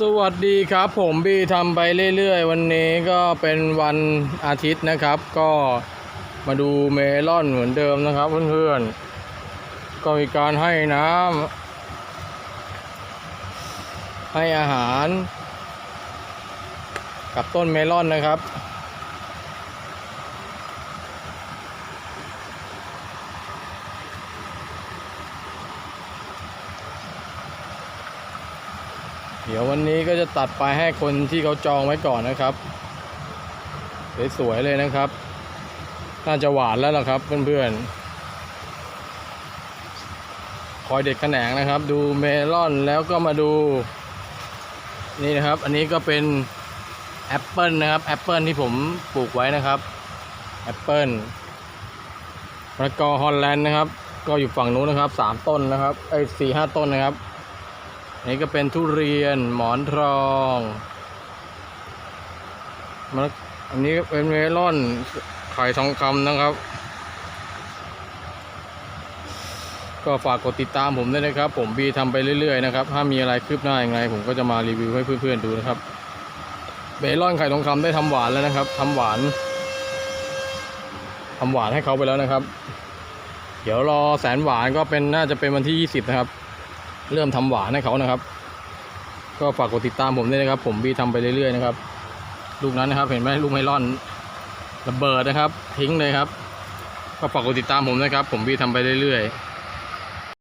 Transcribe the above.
สวัสดีครับผมบีทำไปเรื่อยๆ วันนี้ก็เป็นวันอาทิตย์นะครับ ก็มาดูเมลอนเหมือนเดิมนะครับเพื่อนๆ ก็มีการให้น้ำให้อาหาร กับต้นเมลอนนะครับ เดี๋ยววันนี้ก็จะตัดไปให้คนที่เขาจองไว้ก่อนนะครับ สวยๆเลยนะครับ น่าจะหวานแล้วล่ะครับเพื่อนๆ คอยเด็ดแขนงนะครับ ดูเมลอนแล้วก็มาดู นี่นะครับ อันนี้ก็เป็นแอปเปิลนะครับแอปเปิลที่ผมปลูกไว้นะครับแอปเปิลมะละกอฮอลแลนด์นะครับ ก็อยู่ฝั่งนู้นนะครับสามต้นนะครับไอ้สี่ห้าต้นนะครับ นนี้ก็เป็นทุเรียนหมอนทองมะละอันนี้ก็เป็นเมลอนไข่ทองคำนะครับ ก็ฝากกดติดตามผมด้วยนะครับ ผมบีทำไปเรื่อยๆนะครับ ถ้ามีอะไรคืบหน้าอย่างไรผมก็จะมารีวิวให้เพื่อนๆดูนะครับเมลอนไข่ทองคำได้ทำหวานแล้วนะครับทำหวานทำหวานให้เขาไปแล้วนะครับ เดี๋ยวรอแสนหวานก็เป็นน่าจะเป็นวันที่ 20 นะครับ เริ่มทำหวานให้เขานะครับ ก็ฝากกดติดตามผมด้วยนะครับ ผมบีทำไปเรื่อยๆนะครับ ลูกนั้นนะครับ เห็นไหมลูกไมลอนระเบิดนะครับ ทิ้งเลยครับ ก็ฝากกดติดตามผมนะครับ ผมบีทำไปเรื่อยๆ